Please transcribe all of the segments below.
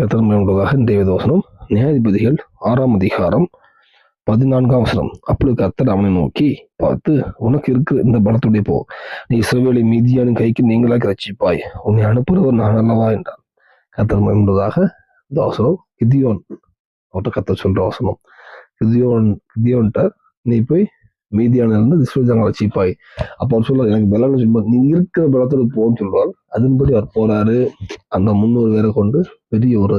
கத்தன்மையுள்ளதாக உள்ளதாக இன்றைய தோசனம் நியாயாதிபதிகள் ஆறாம் அதிகாரம் பதினான்காம் வசனம். அப்பொழுது கத்தர் அவனை நோக்கி பார்த்து உனக்கு இருக்கிற இந்த பலத்துடைய போ. நீ இஸ்ரவேலை மீதியான கைக்கு நீங்களாக ரச்சிப்பாய் உன்னை அனுப்புகிறவர் நான் அல்லவா என்றான். கத்தன்மை உள்ளதாக இந்த கிதியோன் அவர்கிட்ட கத்த சொல்ற வசனம். கிதியோன் கிதியோன்ட்ட நீ போய் மீதியான இருந்து இஸ்ரவேல் ரச்சிப்பாய் அப்போ அவர் சொல்றாரு எனக்கு பலன்னு சொல்லும்போது நீ இருக்கிற பலத்தோட போன்னு சொல்றார். அதன்படி அவர் போறாரு. அந்த முன்னூறு பேரை கொண்டு பெரிய ஒரு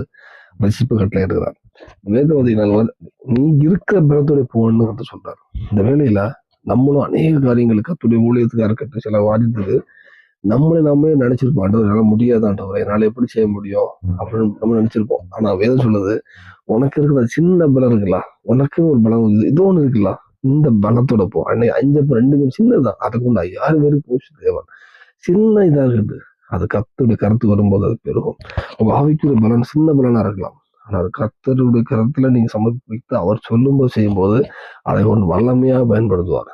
ரசிப்பு கட்டளை எடுக்கிறார். வேதவதினால் வந்து நீ இருக்கிற பலத்தோட போகணும்னு வந்து சொல்றாரு. இந்த வேலையில நம்மளும் அநேக காரியங்களுக்கு கத்துடைய ஊழியத்துக்காக இருக்கட்டும் சில வாதித்தது நம்மளை நம்மளே நினைச்சிருப்போம். ஆண்டவர் என்னால முடியாதாண்டவர் என்னால் எப்படி செய்ய முடியும்? அப்படின்னு நம்ம நினைச்சிருப்போம். ஆனா வேதம் சொல்லுது உனக்கு இருக்கிற சின்ன பலம் இருக்குல்ல உனக்கு ஒரு பலம் இது இது ஒண்ணு இருக்குல்ல இந்த பலத்தோட போ. அன்னைக்கு அஞ்சு பேரும் சின்னதுதான். அதை கொண்டு ஐயாறு பேருக்கு போச்சு தேவன்? சின்ன இதாக இருக்குது. அது கத்தருடைய கருத்து வரும்போது அது பெருகும். உங்கள் ஆவிக்குரிய பலன் சின்ன பலனாக இருக்கலாம். ஆனால் அது கத்தருடைய கருத்துல நீங்க சமர்ப்பித்து அவர் சொல்லும்போது செய்யும்போது அதை ஒன்று வல்லமையாக பயன்படுத்துவார்.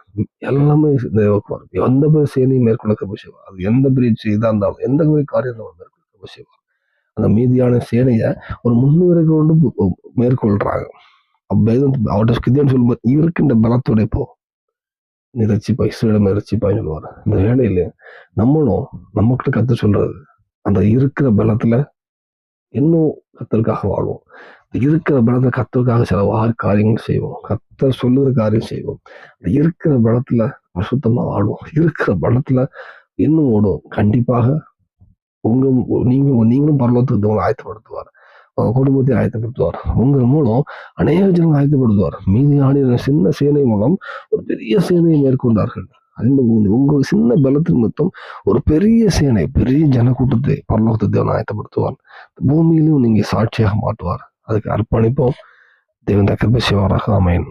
எல்லாமே தேவக்குவார் எந்த பெரிய சேனையும் மேற்கொள்ள செய்வார். அது எந்த பெரிய செய்தா இருந்தாலும் எந்த பெரிய காரியத்தை மேற்கொள்ள செய்வார். அந்த மீதியான சேனையை ஒரு முன்னூறு கொண்டு மேற்கொள்றாங்க. அப்போ அவர்கிட்ட கிதியான்னு சொல்லும்போது இருக்கின்ற பலத்துடைய போ. நீ இஸ்ரேலம் இஸ்ரேலமே ரசிப்பாய் சொல்லுவார் இந்த வேலையில நம்மளும் நம்மக்கிட்ட கத்து சொல்றது அந்த இருக்கிற பலத்துல இன்னும் கத்தருக்காக வாழ்வோம். இருக்கிற பலத்தில் கத்தருக்காக சில காரியங்கள் செய்வோம். கத்தர் சொல்லுற காரியம் செய்வோம். அந்த இருக்கிற பலத்துல அசுத்தமாக வாழ்வோம். இருக்கிற பலத்துல இன்னும் ஓடும் கண்டிப்பாக உங்க நீங்க நீங்களும் பரலோகத்துக்கு உங்களை ஆயத்தப்படுத்துவார். குடும்பத்தை ஆயத்தப்படுத்துவார் உங்கள் மூலம் அநேக ஜனங்கள் ஆயத்தப்படுத்துவார் மீதி மீதியான சின்ன சேனை மூலம் ஒரு பெரிய சேனையை மேற்கொண்டார்கள். அதே உங்கள் சின்ன பலத்தின் மொத்தம் ஒரு பெரிய சேனை பெரிய ஜனக்கூட்டத்தை பரலோகத்தை தேவன் ஆயத்தப்படுத்துவார் பூமியிலும் நீங்க சாட்சியாக மாட்டுவார் அதுக்கு அர்ப்பணிப்போம். தேவன் தக்கப சிவராக அமையன்